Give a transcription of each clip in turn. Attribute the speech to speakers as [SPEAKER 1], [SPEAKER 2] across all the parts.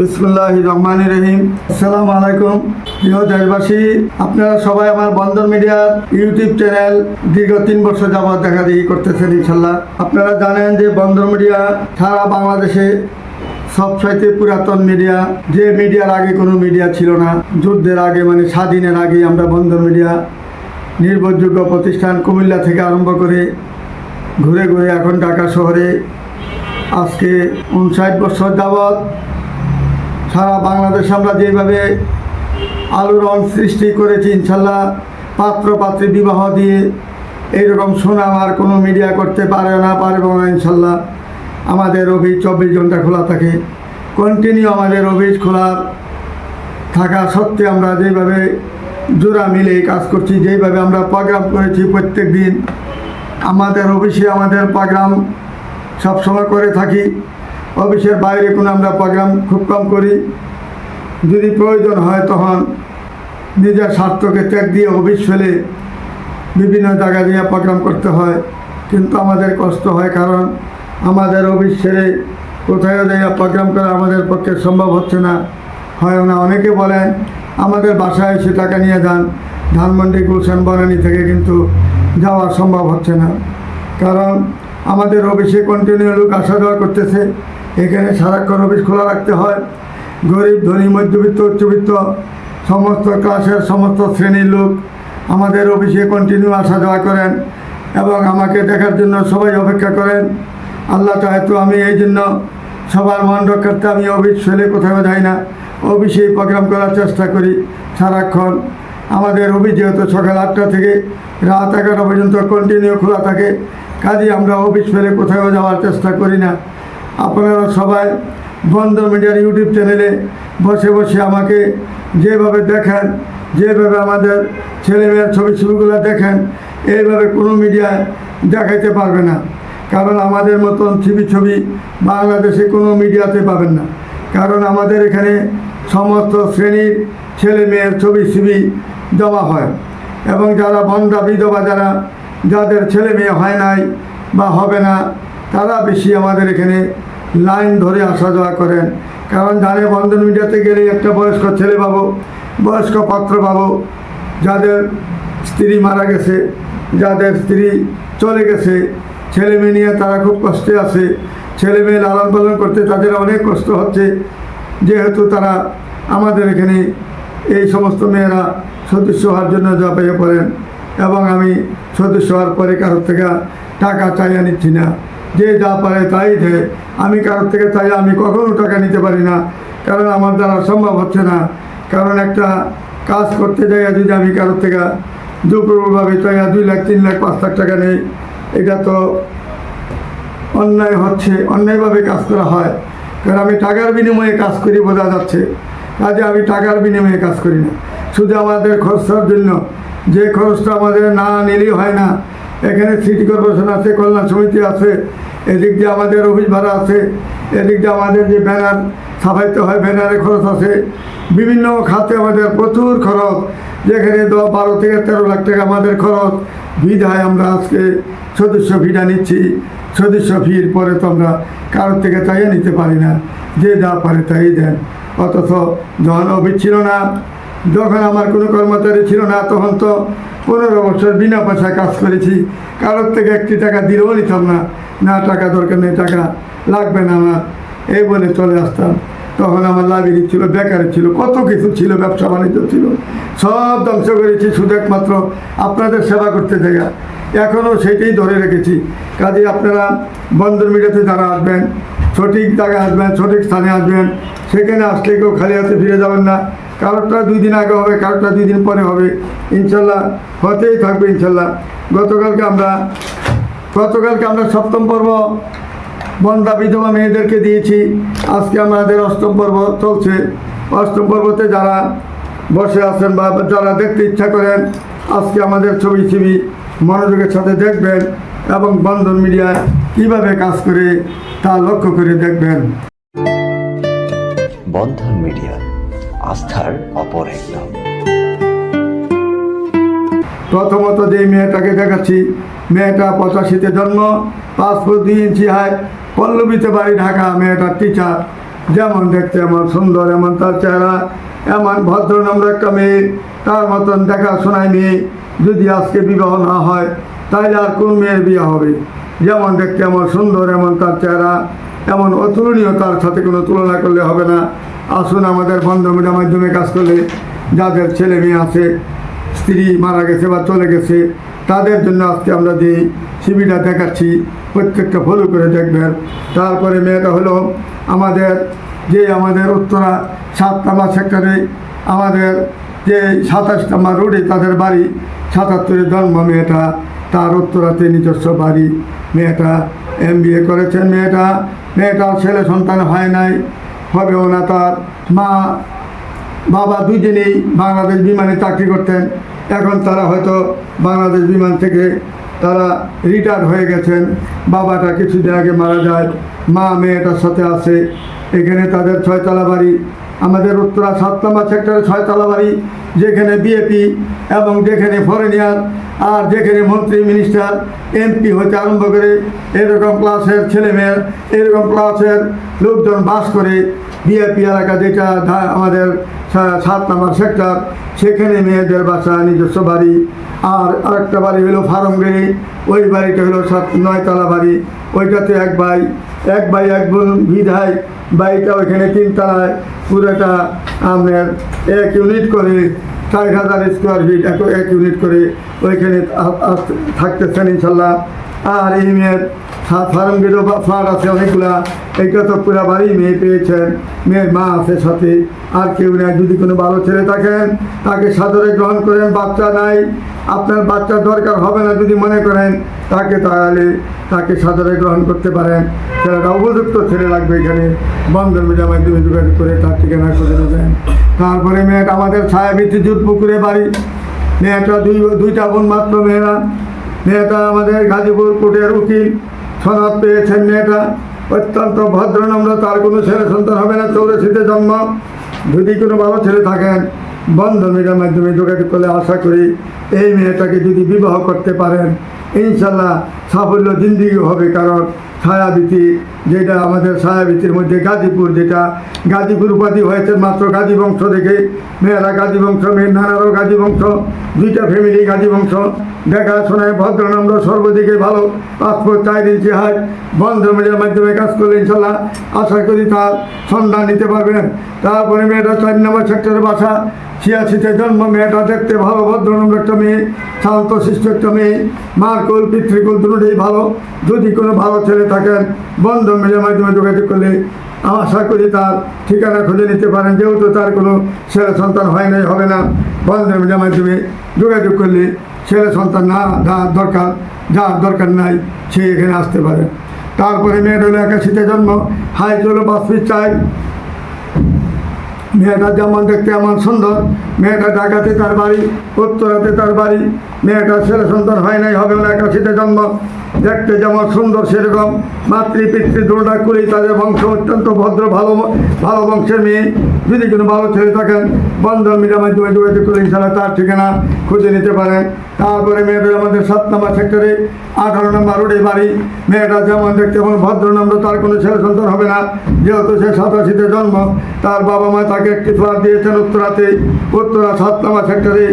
[SPEAKER 1] বিসমুল্লাহ রহমান রহিম। আসসালামু আলাইকুম। প্রিয় দেশবাসী, আপনারা সবাই আমার বন্দর মিডিয়ার ইউটিউব চ্যানেল দীর্ঘ তিন বছর যাবৎ দেখা দেখি করতেছেন, ইনশাল্লাহ। আপনারা জানেন যে বন্দর মিডিয়া সারা বাংলাদেশে সবচাইতে পুরাতন মিডিয়া। যে মিডিয়ার আগে কোনো মিডিয়া ছিল না, যুদ্ধের আগে মানে স্বাধীনের আগে আমরা বন্দর মিডিয়া নির্ভরযোগ্য প্রতিষ্ঠান কুমিল্লা থেকে আরম্ভ করে ঘুরে ঘুরে এখন ঢাকা শহরে আজকে উনষাট বছর যাবৎ সারা বাংলাদেশ আমরা যেভাবে আলোড়ন সৃষ্টি করেছি, ইনশাল্লাহ পাত্র পাত্রী বিবাহ দিয়ে এইরকম সুনাম আর কোনো মিডিয়া করতে পারে না, পারবে না, ইনশাল্লাহ। আমাদের অফিস চব্বিশ ঘণ্টা খোলা থাকে। কন্টিনিউ আমাদের অফিস খোলা থাকা সত্ত্বে আমরা যেভাবে জোড়া মিলে কাজ করছি, যেভাবে আমরা প্রোগ্রাম করেছি প্রত্যেক দিন। আমাদের অফিসে আমাদের প্রোগ্রাম সবসময় করে থাকি। অফিসের বাইরে কোনো আমরা প্রোগ্রাম খুব কম করি। যদি প্রয়োজন হয় তখন নিজের স্বার্থকে ত্যাগ দিয়ে অফিস ফেলে বিভিন্ন জায়গা দিয়ে প্রোগ্রাম করতে হয়। কিন্তু আমাদের কষ্ট হয় কারণ আমাদের অফিস ছেড়ে কোথায় যাইয়া প্রোগ্রাম করা আমাদের পক্ষে সম্ভব হচ্ছে না। হয় না, অনেকে বলেন, আমাদের বাসায় এসে টাকা নিয়ে যান। ধানমন্ডি, গুলশান, বনানি থেকে কিন্তু যাওয়া সম্ভব হচ্ছে না। কারণ আমাদের অফিসে কন্টিনিউ লোক আসা যাওয়া করতেছে। এখানে সারাক্ষণ অফিস খোলা রাখতে হয়। গরিব, ধনী, মধ্যবিত্ত, উচ্চবিত্ত, সমস্ত ক্লাসের সমস্ত শ্রেণির লোক আমাদের অফিসে কন্টিনিউ আসা যাওয়া করেন এবং আমাকে দেখার জন্য সবাই অপেক্ষা করেন। আল্লাহ হয়তো আমি এই জন্য সবার মন রক্ষার্থে আমি অফিস ফেলে কোথাও যাই না। অফিসেই প্রোগ্রাম করার চেষ্টা করি সারাক্ষণ। আমাদের অফিস যেহেতু সকাল আটটা থেকে রাত এগারোটা পর্যন্ত কন্টিনিউ খোলা থাকে, কাজে আমরা অফিস ফেলে কোথাও যাওয়ার চেষ্টা করি না। আপনারা সবাই বন্ধ মিডিয়ার ইউটিউব চ্যানেলে বসে বসে আমাকে যেভাবে দেখেন, যেভাবে আমাদের ছেলেমেয়ের ছবি ছবিগুলো দেখেন, এইভাবে কোনো মিডিয়ায় দেখাইতে পারবে না। কারণ আমাদের মতন ছবি ছবি বাংলাদেশে কোনো মিডিয়াতে পাবেন না। কারণ আমাদের এখানে সমস্ত শ্রেণির ছেলে মেয়ের ছবি ছবি দেওয়া হয়। এবং যারা বন্ধা বিধবা যারা, যাদের ছেলে মেয়ে হয় নাই বা হবে না, তারা বেশি আমাদের এখানে লাইন ধরে আসা যাওয়া করেন। কারণ জানে বন্ধন মিডিয়াতে গেলে একটা বয়স্ক ছেলে পাবো, বয়স্ক পাত্র পাবো, যাদের স্ত্রী মারা গেছে, যাদের স্ত্রী চলে গেছে, ছেলে মেয়ে নিয়ে তারা খুব কষ্টে আছে, ছেলে মেয়ে লালন পালন করতে তাদের অনেক কষ্ট হচ্ছে। যেহেতু তারা আমাদের এখানে এই সমস্ত মেয়েরা সদস্য হওয়ার জন্য ঝাঁপিয়ে পড়েন এবং আমি সদস্য হওয়ার পরে কারোর থেকে টাকা চাইয়া নিচ্ছি না। যে যা পারে তাই দেয় আমি কারোর থেকে চাই, আমি কখনো টাকা নিতে পারি না। কারণ আমার দ্বারা সম্ভব হচ্ছে না। কারণ একটা কাজ করতে যাই যদি আমি কারোর থেকে দুপুরভাবে চাইয়া দুই লাখ, তিন লাখ, পাঁচ লাখ টাকা নেই, এটা তো অন্যায় হচ্ছে, অন্যায়ভাবে কাজ করা হয়। কারণ আমি টাকার বিনিময়ে কাজ করি বোঝা যাচ্ছে। কাজে আমি টাকার বিনিময়ে কাজ করি না। শুধু আমাদের খরচার জন্য। যে খরচটা আমাদের না নিলেই হয় না এখানে সিটি কর্পোরেশন আছে, কল্যাণ সমিতি আছে, এদিক দিয়ে আমাদের অফিস ভাড়া আছে, এদিক দিয়ে আমাদের যে ব্যানার ছাপাইতে হয় ব্যানারে খরচ আছে। বিভিন্ন খাতে আমাদের প্রচুর খরচ, যেখানে দশ বারো থেকে তেরো লাখ টাকা আমাদের খরচ। বিধায় আমরা আজকে সদস্য ফিটা নিচ্ছি। সদস্য ফির পরে তো আমরা কারোর থেকে চাইয়ে নিতে পারি না। যে যা পারে তাই দেন। অথচ যখন অফিস ছিল না। যখন আমার কোনো কর্মচারী ছিল না, তখন তো পনেরো বছর বিনা পয়সায় কাজ করেছি। কারোর থেকে একটি টাকা দিলেও নিতাম না। না, টাকা দরকার নেই, টাকা লাগবে না আমার। এই বলে চলে আসতাম। তখন আমার লাইব্রেরি ছিল, বেকারি ছিল, কত কিছু ছিল, ব্যবসা বাণিজ্য ছিল। সব ধ্বংস করেছি, শুধু একমাত্র আপনাদের সেবা করতে জায়গা। এখনও সেটাই ধরে রেখেছি। কাজে আপনারা বন্দর মিডিয়াতে যারা আসবেন, সঠিক জায়গায় আসবেন, সঠিক স্থানে আসবেন, সেখানে আসলে কেউ খালি হাতে ফিরে যাবেন না। কারোরটা দুই দিন আগে হবে কারোরটা দুই দিন পরে হবে। ইনশাল্লাহ হতেই থাকবে ইনশাল্লাহ। গতকালকে আমরা গতকালকে আমরা সপ্তম পর্ব বন্দা বিধবা মেয়েদেরকে দিয়েছি। আজকে আমাদের অষ্টম পর্ব চলছে। অষ্টম পর্বতে যারা বসে আছেন বা যারা দেখতে ইচ্ছা করেন, আজকে আমাদের ছবি ছবি মনোযোগের সাথে দেখবেন এবং বন্ধন মিডিয়া কীভাবে কাজ করে তা লক্ষ্য করে দেখবেন।
[SPEAKER 2] বন্ধন মিডিয়া। আস্থার অপর এক
[SPEAKER 1] প্রথমত যে মেয়েটাকে দেখাচ্ছি, মেয়েটা পঁচাশিতে জন্ম, পাঁচ ফুট দুই ইঞ্চি হাইট, পল্লবীতে বাড়ি ঢাকা, মেয়েটার টিচার যেমন দেখতে এমন সুন্দর, এমন তার চেহারা, এমন ভদ্র, নম্র একটা মেয়ে। তার মতন দেখাশোনায় মেয়ে। যদি আজকে বিবাহ না হয় তাহলে আর কোন মেয়ের বিয়ে হবে? যেমন দেখতে এমন সুন্দর, এমন তার চেহারা, এমন অতুলনীয় তার সাথে কোনো তুলনা করলে হবে না। আসুন আমাদের বন্ধমিটার মাধ্যমে কাজ করলে যাদের ছেলে মেয়ে আছে, স্ত্রী মারা গেছে বা চলে গেছে, তাদের জন্য আজকে আমরা যে ছবিটা দেখাচ্ছি, প্রত্যেকটা ফলো করে দেখবেন। তারপরে মেয়েটা হলো আমাদের যে আমাদের উত্তরা সাত নাম্বার সেক্টরে আমাদের যে সাতাশ নাম্বার রোডে তাদের বাড়ি, সাতাত্তরের জন্ম মেয়েটা, তার উত্তরাতে নিজস্ব বাড়ি। মেয়েটা এম করেছেন মেয়েটা, মেয়েটার ছেলে সন্তান হয় নাই। হবেও না তার। মা, বাবা দুজনেই বাংলাদেশ বিমানে চাকরি করতেন। এখন তারা হয়তো বাংলাদেশ বিমান থেকে তারা রিটায়ার হয়ে গেছেন। বাবাটা কিছুদিন আগে মারা যায়। মা, মেয়েটার সাথে আছে। এখানে তাদের ছয়তলা বাড়ি। আমাদের উত্তরা সাত নম্বর সেক্টরে ছয়তলা বাড়ি, যেখানে বিএপি এবং যেখানে ফরেনিয়ার আর যেখানে মন্ত্রী মিনিস্টার এমপি হতে আরম্ভ করে এরকম ক্লাসের ছেলেমেয়ের, এরকম ক্লাসের লোকজন বাস করে বিএপি এলাকা, যেটা আমাদের সাত নম্বর সেক্টর, সেখানে মেয়েদের বাসা, নিজস্ব বাড়ি। আর আরেকটা বাড়ি হলো ফার্মগেরি ওই বাড়িটা হলো সাত, নয়তলা বাড়ি। ওইটাতে এক ভাই এক ভাই, এক বোন, বিধায় বাড়িটা ওইখানে তিনতলায় পুরোটা আপনার এক ইউনিট করে ষাট হাজার স্কোয়ার ফিট এক এক ইউনিট করে ওইখানে থাকতেছেন ইনশাল্লাহ। আর এই মেয়ের ফার্ম গেটও ফ্ল্যাট আছে অনেকগুলা। এইটা তো পুরা বাড়ি মেয়ে পেয়েছেন, মেয়ের মা আছে সাথে। আর কেউ নাই, যদি কোনো ভালো ছেলে থাকেন, তাকে সাদরে গ্রহণ করেন, বাচ্চা নাই। আপনার বাচ্চার দরকার হবে না যদি মনে করেন, তাকে তাহলে তাকে সাদরে গ্রহণ করতে পারেন। ছেলেটা উপযুক্ত ছেলে লাগবে এখানে। বন্ধন মিডিয়ার মাধ্যমে যোগাযোগ করে তার ঠিকানা করে দেবেন তারপরে মেয়েটা আমাদের ছায়াবৃত্তি জুট পুকুরে বাড়ি। মেয়েটা দুই, দুইটা বোন মাত্র মেয়েরা। মেয়েটা আমাদের গাজীপুর কোর্টের উকিল। সনদ পেয়েছেন মেয়েটা। অত্যন্ত ভদ্র নম্র, তার কোনো ছেলে সন্তান হবে না, চৌরাশিতে জন্ম। যদি কোনো ভালো ছেলে থাকেন, বন্ধ মিডিয়ার মাধ্যমে যোগাযোগ করলে আশা করি এই মেয়েটাকে যদি বিবাহ করতে পারেন ইনশাল্লাহ সাফল্য জিন্দিগি হবে। কারণ ছায়াবীতি যেটা আমাদের ছায়াবীতির মধ্যে গাজীপুর যেটা, গাজীপুর উপাধি হয়েছে মাত্র গাজী বংশ থেকে মেয়েরা গাজী বংশ, মেয়ের নানারও গাজী বংশ, দুইটা ফ্যামিলি গাজী বংশ। দেখাশোনায় ভদ্রনম্র, সর্বদিকে ভালো। পাসপোর্ট চার ইঞ্চি হাই বন্ধ মিডিয়ার মাধ্যমে কাজ করলে ইনশাল্লাহ আশা করি তার সন্ধান নিতে পারবেন। তারপরে মেয়েটা চার নম্বর সেক্টরের বাসা, ছিয়াশিতে জন্ম। মেয়েটা দেখতে ভালো, ভদ্রনম্র একটা মেয়ে, শান্ত, শিষ্ট একটা মেয়ে। মার কোল পিতৃকুল দুটোই ভালো। যদি কোনো ভালো ছেলে থাকেন, বন্ধ মিডিয়ার মাধ্যমে যোগাযোগ করলে আশা করি তার ঠিকানা খুঁজে নিতে পারেন। যেহেতু তার কোনো ছেলে সন্তান হয় নাই, হবে না। বন্ধ মিডিয়ার মাধ্যমে যোগাযোগ করলে ছেলে সন্তান না যার দরকার যার দরকার নাই, সে এখানে আসতে পারে। তারপরে মেয়েটা হলো একাশিতে জন্ম, হাই চলো পাঁচ চাই। মেয়েটা যেমন দেখতে এমন সুন্দর, মেয়েটা ঢাকাতে তার বাড়ি, উত্তরাতে তার বাড়ি মেয়েটা ছেলে সন্তান হয় নাই, হবে না একাশিতে জন্ম। দেখতে যেমন সুন্দর সেরকম মাতৃ পিতৃ দুটা কুলি তাদের বংশ অত্যন্ত ভদ্র, ভালো ভালো বংশের মেয়ে। যদি কোনো ভালো ছেলে থাকেন বন্ধন মিডিয়ার মাধ্যমে যোগাযোগ করে ইনশাল্লাহ তার ঠিকানা খুঁজে নিতে পারেন তারপরে মেয়েদের আমাদের সাত নম্বর সেক্টরে আঠারো নম্বর রোডে বাড়ি। মেয়েটা যেমন দেখতে যেমন ভদ্র নম্বর তার কোনো ছেলে সন্তান হবে না। যেহেতু সে সাতাশিতে জন্ম, তার বাবা মা তাকে একটি ফ্ল্যাট দিয়েছেন উত্তরাতে। উত্তরা সাত নম্বর সেক্টরে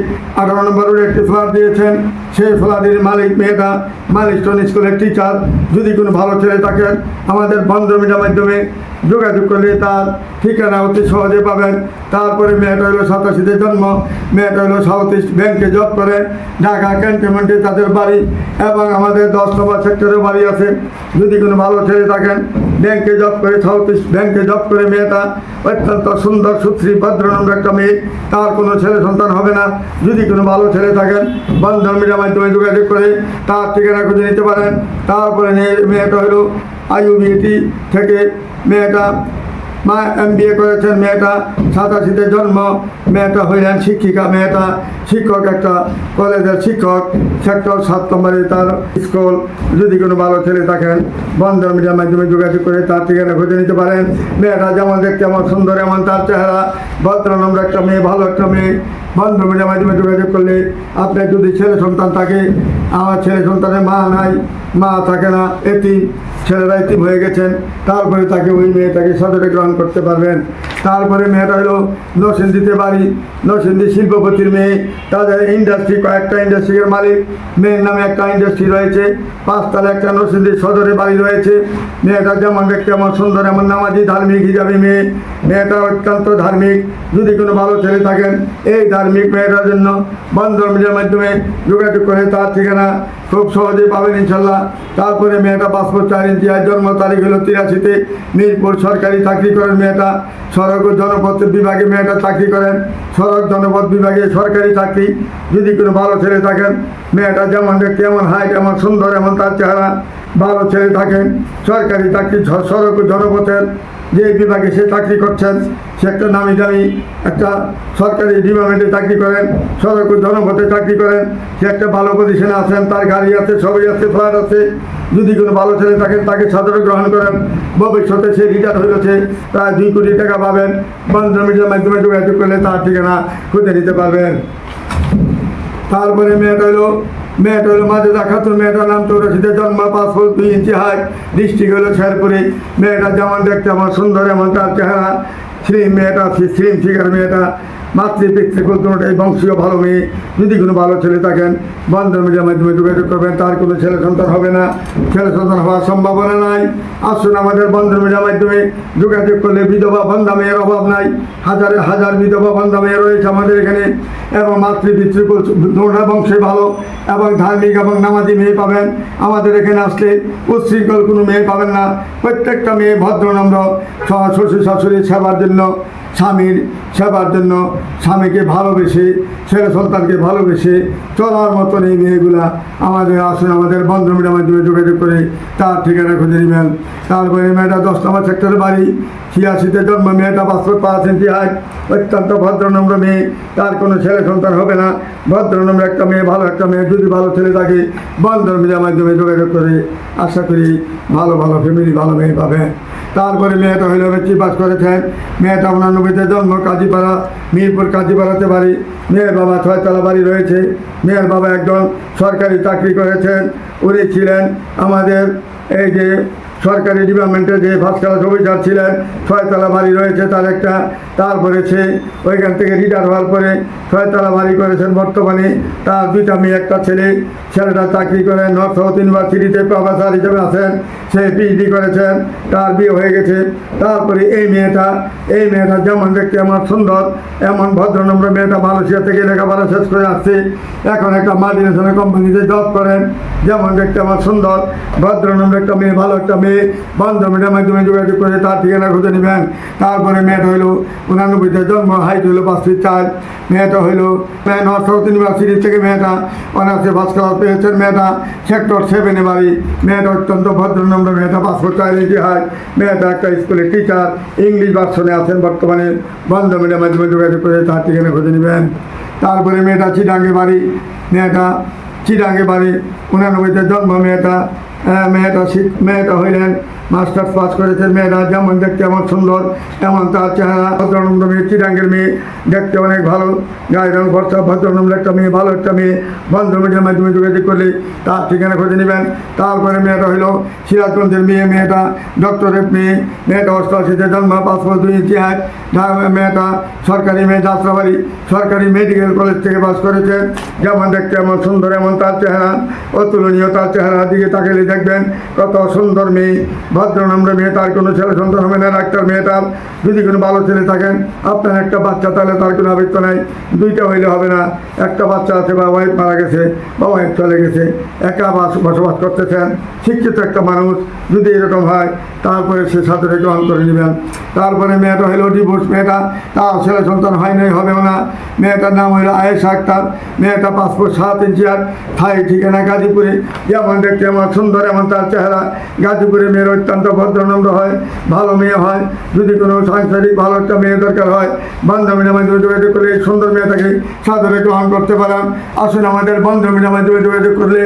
[SPEAKER 1] আঠারো নম্বর রোডে একটি ফ্ল্যাট দিয়েছেন। সেই ফ্ল্যাটের মালিক মেয়েটা মালিস্টন স্কুলের টিচার যদি কোনো ভালো ছেলে থাকেন আমাদের বন্ধ মিডিয়ার মাধ্যমে যোগাযোগ করলে তার ঠিকানা অতি সহজে পাবেন। তারপরে মেয়েটা হলো সাতাশিতে জন্ম, মেয়েটা হলো সাউথ ইস্ট ব্যাংকে জব করে। ঢাকা ক্যান্টনমেন্টে তাদের বাড়ি এবং আমাদের দশ নম্বর সেক্টরে বাড়ি আছে। যদি কোনো ভালো ছেলে থাকেন, ব্যাংকে জব করে সাউথ ইস্ট ব্যাংকে জব করে মেয়েটা অত্যন্ত সুন্দর, সুশ্রী ভদ্রনম্র একটা মেয়ে, তার কোনো ছেলে সন্তান হবে না। যদি কোনো ভালো ছেলে থাকেন, বন্ধন মিডিয়ার মাধ্যমে যোগাযোগ করে তার ঠিকানা খুঁজে নিতে পারেন। তারপরে মেয়ে- মেয়েটা হলো আইউবিএটি থেকে মেয়েটা মা এম বি এ করেছেন, মেয়েটা সাতাশিতে জন্ম, মেয়েটা হইলেন শিক্ষিকা, মেয়েটা শিক্ষক একটা কলেজের শিক্ষক, সেক্টর সাত নম্বরে তার স্কুল। যদি কোনো ভালো ছেলে থাকেন বন্ধন মিডিয়ার মাধ্যমে যোগাযোগ করে তার ঠিকানা খুঁজে নিতে পারেন। মেয়েটা যেমন দেখতে এমন সুন্দর, এমন তার চেহারা। ভদ্র নম্র একটা মেয়ে, ভালো একটা মেয়ে। বন্ধ মিডিয়ার মাধ্যমে যোগাযোগ করলে আপনার যদি ছেলে সন্তান থাকে, আমার ছেলে সন্তানের মা নাই মা থাকে না, এতিম, ছেলেরা এতিম হয়ে গেছেন, তারপরে তাকে ওই মেয়েটাকে সদরে গ্রহণ করতে পারবেন। তারপরে মেয়েটা হলো নরসিংদীতে বাড়ি, নরসিংদী শিল্পপতির মেয়ে, তাদের ইন্ডাস্ট্রি কয়েকটা ইন্ডাস্ট্রির মালিক, মেয়ের নামে একটা ইন্ডাস্ট্রি রয়েছে, পাঁচতলা একটা নরসিংদী সদরে বাড়ি রয়েছে। মেয়েটা যেমন দেখতে এমন সুন্দর, এমন নামাজি, ধার্মিক হিসাবে মেয়ে। মেয়েটা অত্যন্ত ধার্মিক, যদি কোনো ভালো ছেলে থাকেন, এই ধার্মিক মেয়েটার জন্য বন্ধন মিডিয়ার মাধ্যমে যোগাযোগ করে তার ঠিকানা খুব সহজেই পাবেন ইনশাল্লাহ। তারপরে মেয়েটা পাসপোর্ট চার ইঞ্চি, আর জন্ম তারিখ হলো তিরাশিতে। মিরপুর সরকারি চাকরি করেন মেয়েটা। সড়ক ও জনপথ বিভাগে মেয়েটা চাকরি করেন। সড়ক, জনপথ বিভাগে সরকারি চাকরি। যদি কোনো ভালো ছেলে থাকেন, মেয়েটা যেমন দেখতে এমন হাইট এমন সুন্দর, এমন তার চেহারা, ভালো ছেলে থাকেন। সরকারি চাকরি সড়ক ও জনপথের যে বিভাগে সে চাকরি করছেন, সে একটা নামি দামি একটা সরকারি ডিপার্টমেন্টে চাকরি করেন, সড়ক জনপথে চাকরি করেন, সে একটা ভালো পজিশনে আছেন, তার গাড়ি আছে সবই আছে, ফ্ল্যাট আছে। যদি কোনো ভালো ছেলে থাকেন, তাকে সাদরে গ্রহণ করেন। ভবিষ্যতে সে রিটায়ার হয়েছে প্রায় দুই কোটি টাকা পাবেন। বন্ধন মিডিয়ার মাধ্যমে যোগাযোগ করলে তার ঠিকানা খুঁজে নিতে পারবেন। তারপরে মেয়েটা হলো মেয়েটা হলো মাঝে দেখাতো, মেয়েটার নাম চৌরাশিতে জন্ম ফুট দুই ইঞ্চি হাইট ডিস্ট্রিক্ট হলো শেরপুরে। মেয়েটা যেমন দেখতে আমার সুন্দর, এমন তার চেহারা। শ্রী মেয়েটা শ্রী শ্রীম ফিগার মেয়েটা। মাতৃ পিতৃকুল কোনোটাই বংশীয় ভালো মেয়ে যদি কোনো ভালো ছেলে থাকেন বন্ধন মিডিয়ার মাধ্যমে যোগাযোগ করবেন, তার কোনো ছেলে সন্তান হবে না। ছেলে সন্তান হওয়ার সম্ভাবনা নাই। আসুন আমাদের বন্ধন মিডিয়ার মাধ্যমে যোগাযোগ করলে বিধবা, বন্ধা মেয়ের অভাব নাই। হাজারে, হাজার বিধবা, বন্ধা মেয়ে রয়েছে আমাদের এখানে। এবং মাতৃ পিতৃকুল দৌড়া বংশে ভালো এবং ধার্মিক এবং নামাজি মেয়ে পাবেন। আমাদের এখানে আসলে উচ্ছৃঙ্খল কোনো মেয়ে পাবেন না। প্রত্যেকটা মেয়ে ভদ্রনম্র শ্বশুর শাশুড়ির সেবার জন্য স্বামীর সেবার জন্য স্বামীকে ভালোবেসে, ছেলে সন্তানকে ভালোবেসে চলার মতন এই মেয়েগুলা আমাদের আসুন আমাদের বন্ধমিটার মাধ্যমে যোগাযোগ করে তার ঠিকানা খুঁজে নেবেন। তারপরে মেয়েটা দশ নম্বর সেক্টরের বাড়ি, ছিয়াশিতে জন্ম, মেয়েটা পাসপোর্ট পাঁচ ইঞ্চি হাইট অত্যন্ত ভদ্রনম্র মেয়ে। তার কোনো ছেলে সন্তান হবে না। ভদ্রনম্র একটা মেয়ে, ভালো একটা মেয়ে, যদি ভালো ছেলে থাকে বন্ধন মিডিয়ার মাধ্যমে যোগাযোগ করে। আশা করি ভালো ভালো ফ্যামিলি ভালো মেয়ে পাবে তারপরে মেয়েটা হইল হচ্ছে বাস করেছেন মেয়েটা উনানব্বইতে জন্ম, কাজীপাড়া, মিরপুর, কাজীপাড়াতে বাড়ি। মেয়ের বাবা ছয়তলা বাড়ি রয়েছে। মেয়ের বাবা একজন সরকারি চাকরি করেছেন, উনি ছিলেন আমাদের এই যে সরকারি ডিপার্টমেন্টে যে ফার্স্ট ক্লাস অফিসার ছিলেন ছয়তলা বাড়ি রয়েছে তার একটা, তারপরে সে ওইখান থেকে রিটায়ার হওয়ার পরে ছয়তলা বাড়ি করেছেন বর্তমানে। তার দুইটা মেয়ে, একটা ছেলে, ছেলেটা চাকরি করেন নর্থ সাউথ ইউনিভার্সিটিতে প্রফেসর হিসেবে আছেন, সে পিএইচডি করেছেন, তার বিয়ে হয়ে গেছে। তারপরে এই মেয়েটা এই মেয়েটা যেমন দেখতে এমন সুন্দর, এমন ভদ্রনম্র মেয়েটা মালয়েশিয়া থেকে লেখাপড়া শেষ করে আসছে। এখন একটা মাল্টিনেশনাল কোম্পানিতে জব করেন, যেমন দেখতে আমার সুন্দর, ভদ্রনম্র একটা মেয়ে, ভালো একটা মেয়ে। বান্ধবীটার মাধ্যমে যোগাযোগ করে তার ঠিকানা খুঁজে নেবেন। তারপরে মেয়েটা হইল উনানব্বইতে জন্ম, হাইট হইল পাঁচ ফিট চার। মেয়েটা হইল নর্থ সাউথ ইউনিভার্সিটি থেকে মেয়েটা অনার্সে ফার্স্ট ক্লাস পেয়েছেন মেয়েটা সেক্টর সেভেনে বাড়ি। মেয়েটা অত্যন্ত ভদ্রনম্র মেয়েটা পাসপোর্ট ইঞ্চি হাইট মেয়েটা একটা স্কুলের টিচার ইংলিশ ভার্সনে আছেন বর্তমানে। বন্ধ মিডিয়ার মাধ্যমে যোগাযোগ করে তার ঠিকানা খুঁজে নেবেন। তারপরে মেয়েটা চিডাঙ্গে বাড়ি। মেয়েটা চিডাঙ্গে বাড়ি উনানব্বইতে জন্ম মেয়েটা মেয়েটা মেয়েটা হইলেন মাস্টার্স পাস করেছেন মেয়েটা যেমন দেখতে এমন সুন্দর, এমন তার চেহারা। ভদ্রনম্র মেয়ে, চিরাঙ্গের মেয়ে, দেখতে অনেক ভালো। গায়ের রং ভরসা ভদ্রনম্র একটা মেয়ে, ভালো একটা মেয়ে। বন্ধ মিডিয়ার মাধ্যমে যোগাযোগ করলে তার ঠিকানা খুঁজে নেবেন। তারপরে মেয়েটা হইল সিরাজগঞ্জের মেয়ে, মেয়েটা ডক্টরেট মেয়ে। মেয়েটা অষ্টআশিতে জন্ম পাসপোর্ট দুই ইঞ্চি মেয়েটা সরকারি মেয়ে, যাত্রাবাড়ি। সরকারি মেডিকেল কলেজ থেকে পাস করেছেন যেমন দেখতে এমন সুন্দর, এমন তার চেহারা। অতুলনীয় তার চেহারার দিকে তাকালে দেখবেন কত সুন্দর মেয়ে। ভদ্রনম্র মেয়ে তার কোনো ছেলে সন্তান হবে না ডাক্তার মেয়েটার যদি কোনো ভালো ছেলে থাকেন, আপনার একটা বাচ্চা, তাহলে তার কোনো আবৃত্ত নাই। দুইটা হইলে হবে না। একটা বাচ্চা আছে, বা ওয়াইফ মারা গেছে, বা ওয়াইফ চলে গেছে, একা বাস বসবাস করতেছেন, শিক্ষিত একটা মানুষ, যদি এরকম হয়, তারপরে সে সাথে গ্রহণ করে নেবেন। তারপরে মেয়েটা হইল ডিভোর্স মেয়েটা, তার ছেলে সন্তান হয় নাই, হবেও না। মেয়েটার নাম হইল আয়েশা আক্তার। মেয়েটা পাসপোর্ট সাত ইঞ্চি আর থাই ঠিকানা গাজীপুরে। যেমন দেখতে এমন সুন্দর, এমন তার চেহারা। গাজীপুরে মেয়ের অত্যন্ত ভদ্রনম্র হয়, ভালো মেয়ে হয়, যদি কোনো সাংসারিক ভালো একটা মেয়ে দরকার হয় বান্ধবীর মাধ্যমে যোগাযোগ করলে সুন্দর মেয়েটাকে সাদরে গ্রহণ করতে পারেন। আসুন আমাদের বান্ধবীর মাধ্যমে যোগাযোগ করলে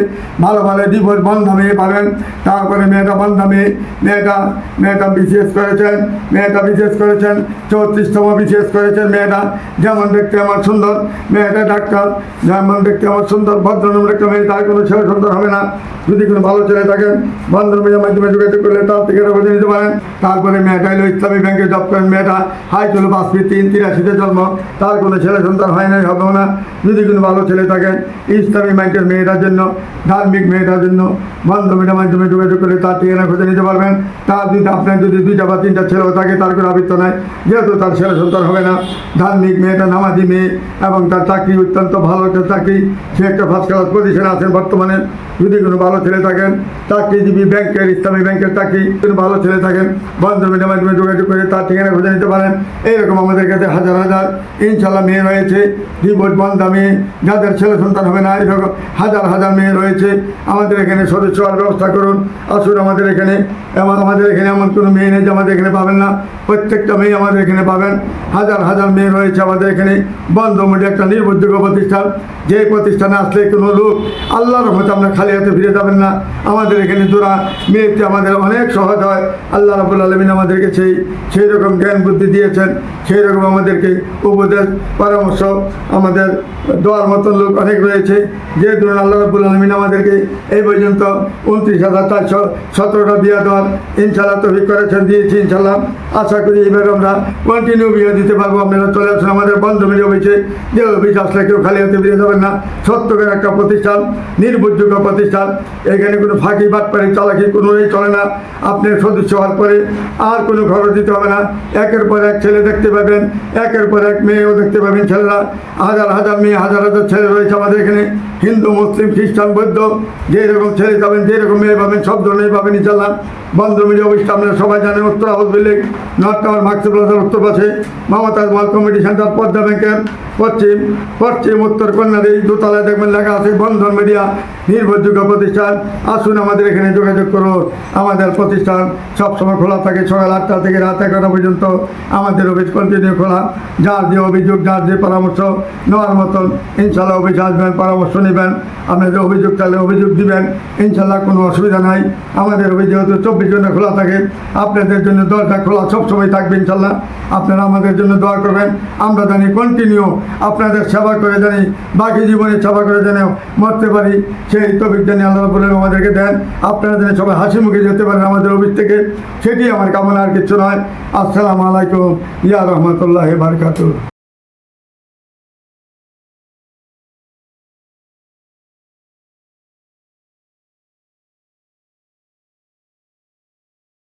[SPEAKER 1] ভালো ভালো ডিভোর্স বন্ধ মেয়ে পাবেন। তারপরে মেয়েটা বন্ধ মেয়ে, মেয়েটা মেয়েটা বিশেষ করেছেন, মেয়েটা বিশেষ করেছেন, চৌত্রিশতম বিশেষ করেছেন মেয়েটা। যেমন দেখতে আমার সুন্দর, মেয়েটা ডাক্তার। যেমন দেখতে আমার সুন্দর ভদ্রনম্র একটা মেয়ে, তার কোনো ছেলে সুন্দর হবে না। যদি কোনো ভালো ছেলে থাকেন বন্ধন মেয়ের মাধ্যমে যোগাযোগ করলে তার থেকে বুঝে নিতে পারেন। তারপরে মেয়েটা হলো ইসলামী ব্যাংকে জব করেন মেয়েটা হাই চলো ফিট তিন, তিরাশিতে জন্ম। তার কোনো ছেলে সন্তান হয় নাই, হবেও না। যদি কোনো ভালো ছেলে থাকেন ইসলামী ব্যাংকের মেয়েটার জন্য, ধার্মিক মেয়েটার জন্য বন্ধমের মাধ্যমে যোগাযোগ করে তার ঠিকানা খুঁজে নিতে পারবেন। তার যদি আপনার যদি দুইটা বা তিনটা ছেলেও থাকে, তার কোনো আবৃত্ত নাই। যেহেতু তার ছেলে সন্তান হবে না, ধার্মিক মেয়েটা নামাজি মেয়ে এবং তার চাকরি অত্যন্ত ভালো একটা চাকরি, সে একটা ফার্স্ট ক্লাস পজিশনে আছেন বর্তমানে। যদি কোনো ভালো ছেলে থাকেন, চাকরিজীবী ব্যাংকের, ইসলামী ব্যাংকের চাকরি কোনো ভালো ছেলে থাকেন বন্ধমের মাধ্যমে যোগাযোগ করে তার ঠিকানা খুঁজে নিতে পারেন। এইরকম আমাদের কাছে হাজার হাজার ইনশাল্লাহ মেয়ে রয়েছে রিপোর্ট বন্ধা মেয়ে, যাদের ছেলে সন্তান হবে না এরকম হাজার হাজার মেয়ে রয়েছে। আমাদের এখানে সদস্য হওয়ার ব্যবস্থা করুন। আসুন আমাদের এখানে এবং আমাদের এখানে এমন কোনো মেয়ে নেই যে আমাদের এখানে পাবেন না। প্রত্যেকটা মেয়ে আমাদের এখানে পাবেন। হাজার হাজার মেয়ে রয়েছে আমাদের এখানে। বন্ধমুটি একটা নির্ভরযোগ্য প্রতিষ্ঠান। যে প্রতিষ্ঠানে আসলে কোনো লোক আল্লাহর রহমতে আমরা খালি হাতে ফিরে যাবেন না। আমাদের এখানে জোড়া মেয়েতে আমাদের অনেক সহজ হয় আল্লাহ রাবুল আলমিন আমাদেরকে সেই সেই রকম জ্ঞান বুদ্ধি দিয়েছেন, সেই রকম আমাদেরকে উপদেশ, পরামর্শ আমাদের দেওয়ার মতন লোক অনেক রয়েছে। যে ধরুন আল্লাহ রাবুল আলমিন আমাদেরকে এই পর্যন্ত উনত্রিশ হাজার চারশো সতেরোটা বিয়া দেওয়ার ইনশাল্লাহ তফিক করেছেন, দিয়েছি ইনশাল্লাহ আশা করি এইভাবে আমরা কন্টিনিউ বিয়ে দিতে পারব। আপনারা চলে আসুন আমাদের বন্ধ মিলে অফিসে। যে অফিস আসলে কেউ খালি হাতে বেরিয়ে যাবেন না। সত্যকের একটা প্রতিষ্ঠান, নির্ভরযোগ্য প্রতিষ্ঠান। এখানে কোনো ফাঁকি বাটপাড়ি চালাকি কোনোই চলে না। আপনার সদস্য হওয়ার পরে আর কোনো খরচ দিতে হবে না। একের পর এক ছেলে দেখতে পাবেন, একের পর এক মেয়েও দেখতে পাবেন ছেলেরা। হাজার হাজার মেয়ে, হাজার হাজার ছেলে রয়েছে আমাদের এখানে। হিন্দু, মুসলিম, খ্রিস্টান, বৌদ্ধ, যেরকম ছেলে পাবেন, যেরকম মেয়ে পাবেন, সব ধরনের পাবেন ইনশাল্লাহ বন্ধ মিলে অফিসটা আপনারা সবাই জানেন উত্তর house building, north tower marks প্লাজার উত্তর পাশে, মমতাজ মহল কমিটি সেন্টার, পদ্মা ব্যাংকের পশ্চিম পশ্চিম, উত্তর কন্যাদি, দোতলায় দেখবেন লেখা আছে, বন্ধন মিডিয়া, নির্ভরযোগ্য প্রতিষ্ঠান। আসুন আমাদের এখানে যোগাযোগ করুন। আমাদের প্রতিষ্ঠান সবসময় খোলা থাকে, সকাল আটটা থেকে রাত এগারোটা পর্যন্ত আমাদের অফিস কন্টিনিউ খোলা। যার যে অভিযোগ, যার যে পরামর্শ, নেওয়ার মতন ইনশাল্লাহ অফিসে আসবেন, পরামর্শ নেবেন। আপনাদের অভিযোগ চাইলে অভিযোগ দিবেন, ইনশাল্লাহ কোনো অসুবিধা নাই। আমাদের অভিযোগ যেহেতু চব্বিশ ঘণ্টা খোলা থাকে। আপনাদের জন্য দরজা খোলা সবসময় থাকবে ইনশাল্লাহ। আপনারা আমাদের জন্য দোয়া করবেন। আমরা জানি কন্টিনিউ আপনাদের সেবা করে জানি, বাকি জীবনে সেবা করে জানি মরতে পারি। সেই তবিক জানি আল্লাহ বলে আমাদেরকে দেন। আপনারা জানি সবাই হাসি মুখে যেতে পারেন আমাদের অফিস থেকে। সেটি আমার কামনা আর কিছু নয়। আসসালামু আলাইকুম। ইয়া রহমতুল্লাহ বারকাতুহ।